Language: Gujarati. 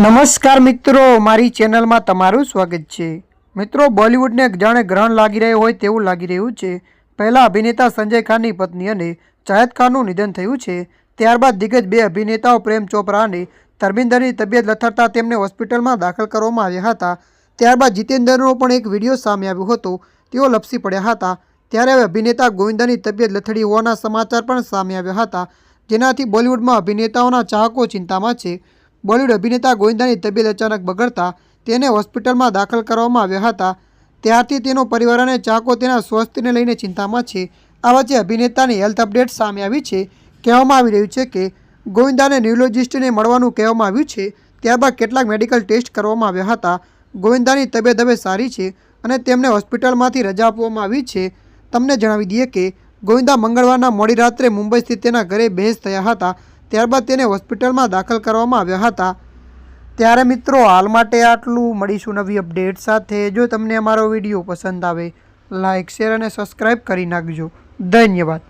નમસ્કાર મિત્રો, મારી ચેનલમાં તમારું સ્વાગત છે. મિત્રો, બોલિવૂડને જાણે ગ્રહણ લાગી રહ્યું હોય તેવું લાગી રહ્યું છે. પહેલાં અભિનેતા સંજય ખાનની પત્ની અને જાહેદ ખાનનું નિધન થયું છે. ત્યારબાદ દિગ્ગજ બે અભિનેતાઓ પ્રેમ ચોપરા અને ધર્મેન્દરની તબિયત લથડતા તેમને હોસ્પિટલમાં દાખલ કરવામાં આવ્યા હતા. ત્યારબાદ જીતેન્દ્રનો પણ એક વીડિયો સામે આવ્યો હતો. તેઓ લપસી પડ્યા હતા. ત્યારે હવે અભિનેતા ગોવિંદાની તબિયત લથડી હોવાના સમાચાર પણ સામે આવ્યા હતા, જેનાથી બોલિવૂડમાં અભિનેતાઓના ચાહકો ચિંતામાં છે. બોલિવૂડ અભિનેતા ગોવિંદાની તબિયત અચાનક બગડતા તેને હોસ્પિટલમાં દાખલ કરવામાં આવ્યા હતા. ત્યારથી તેનો પરિવાર અને ચાહકો તેના સ્વાસ્થ્યને લઈને ચિંતામાં છે. આ વચ્ચે અભિનેતાની હેલ્થ અપડેટ સામે આવી છે. કહેવામાં આવી રહ્યું છે કે ગોવિંદાને ન્યુરોલોજિસ્ટને મળવાનું કહેવામાં આવ્યું છે. ત્યારબાદ કેટલાક મેડિકલ ટેસ્ટ કરવામાં આવ્યા હતા. ગોવિંદાની તબિયત હવે સારી છે અને તેમને હોસ્પિટલમાંથી રજા આપવામાં આવી છે. તમને જણાવી દઈએ કે ગોવિંદા મંગળવારના મોડી રાત્રે મુંબઈ સ્થિત તેના ઘરે બહેસ થયા હતા. ત્યારબાદ તેને હોસ્પિટલમાં દાખલ કરવામાં આવ્યા હતા. ત્યારે મિત્રો, હાલ માટે આટલું. મળીશું નવી અપડેટ સાથે. જો તમને અમારો વીડિયો પસંદ આવે લાઇક શેર અને સબસ્ક્રાઈબ કરી નાખજો. ધન્યવાદ.